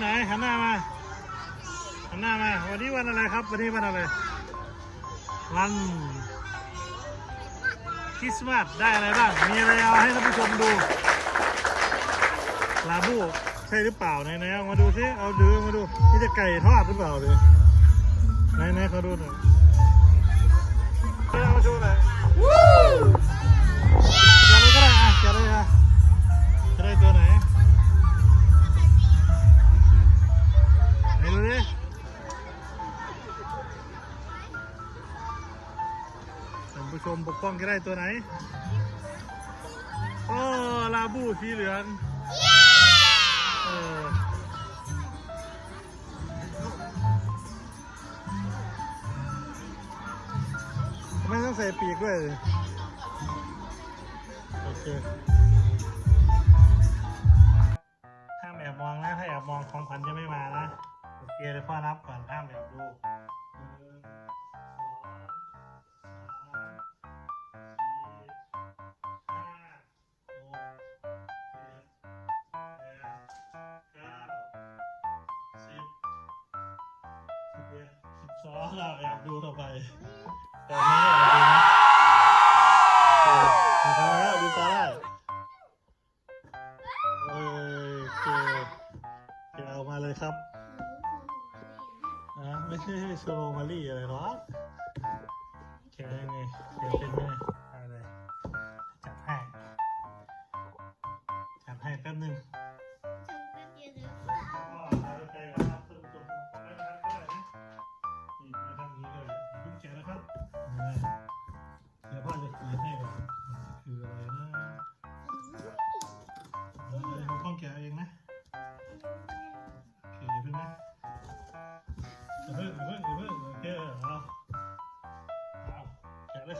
ไหนหันหน้ามาหันหน้ามาวันนี้วันอะไรครับ วันนี้วันอะไรวันคริสต์มาสได้อะไรบ้างมีอะไรเอาให้ท่านผู้ชมดูลาบูใช่หรือเปล่าไหนไหนมาดูซิเอาดูมาดูนี่จะไก่ทอดหรือเปล่าดิไหนไหนเขาดูหน่อยเอามาดูหน่อย ผู้ชมปกป้องจะได้ตัวไหน โอ้ ลาบูสีเหลืองเออทำไม่ต้องใส่ปีกด้วยเลยโอเค ห้ามแอบมองนะ ถ้าแอบมองของขวัญจะไม่มานะ โอเคเดี๋ยวพ่อนับก่อนห้ามแอบดู สิบสองเราอยากดูต่อไปแต่ไม่ได้แอบดูนะดูตาได้ดูตาได้เออโอเคเกเอามาเลยครับนะไม่ใช่โชว์มารี่อะไรหรอกแกยังไงแกเป็นไง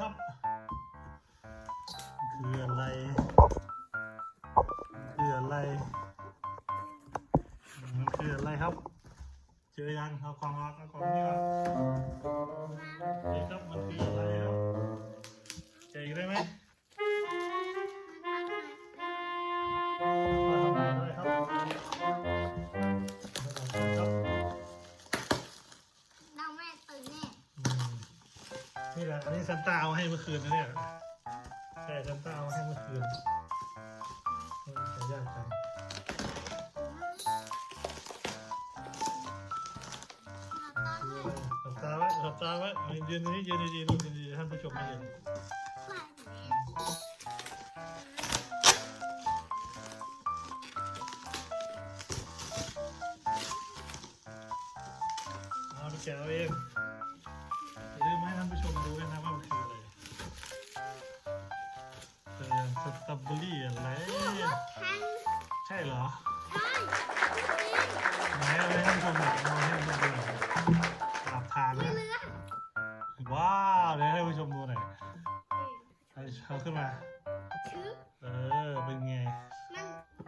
แกะครับ คืออะไร คืออะไร มันคืออะไรครับ เจอยังเอาความรักเอากล่องนี้ออก ซันต้าเอาให้เมื่อคืนนะเนี่ยใช่ซันต้าเอาให้เมื่อคืนเออจะยากจังหลับตาไว้หลับตาไว้ยืนนี่ยืนดีๆลูกยืนดีๆท่านผู้ชมไม่เห็นเอาไปแกะเอาเองอย่าลืมให้ท่านผู้ชมดูด้วยนะว่า สตรอเบอรี่อะไร ใช่เหรอไหนเอาไปให้ท่านผู้ชมหน่อยเอาให้ท่านผู้ชมดูหน่อยหลับทานนะว้าวเดี๋ยวให้ผู้ชมดูหน่อยเอาเอาขึ้นมา เออ เป็นไง มัน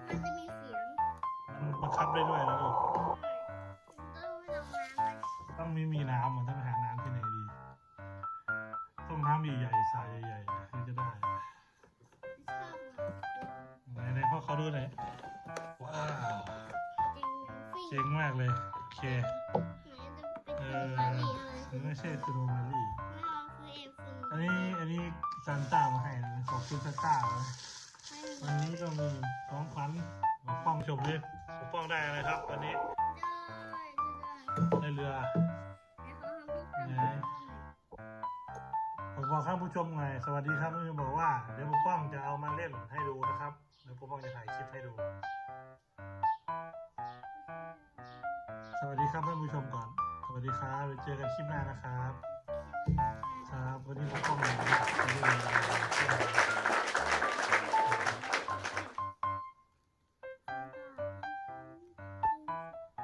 มันจะมีเสียงมันบังคับได้ด้วยนะลูกต้องลงน้ำมันต้องไม่มีน้ำเหมือนต้องหาน้ำที่ไหนดี ต้องน้ำใหญ่ๆทรายใหญ่ๆ มันไหนไหนพ่อเขาดูหน่อย ว้าวจริงฟิ่งเจ๋งมากเลย โอเคไหนเอจะเป็นอฟิ่งอะไรมันไม่ใช่สโนว์มารี่ไม่เอาคือเอฟฟิ่งอันนี้อันนี้ซานต้ามาให้นะขอบคุณซานต้านะวันนี้ก็มีของขวัญปกป้องชมเลยปกป้องได้อะไรครับวันนี้ได้ได้ได้เรือ ขอข้างผู้ชมหน่อยสวัสดีครับพี่บอกว่าเดี๋ยวผมป้องจะเอามาเล่นให้ดูนะครับเดี๋ยวผมป้องจะถ่ายคลิปให้ดู สวัสดีครับท่านผู้ชมก่อน สวัสดีครับเจอกันคลิปหน้านะครับ ครับวันนี้ผมป้อง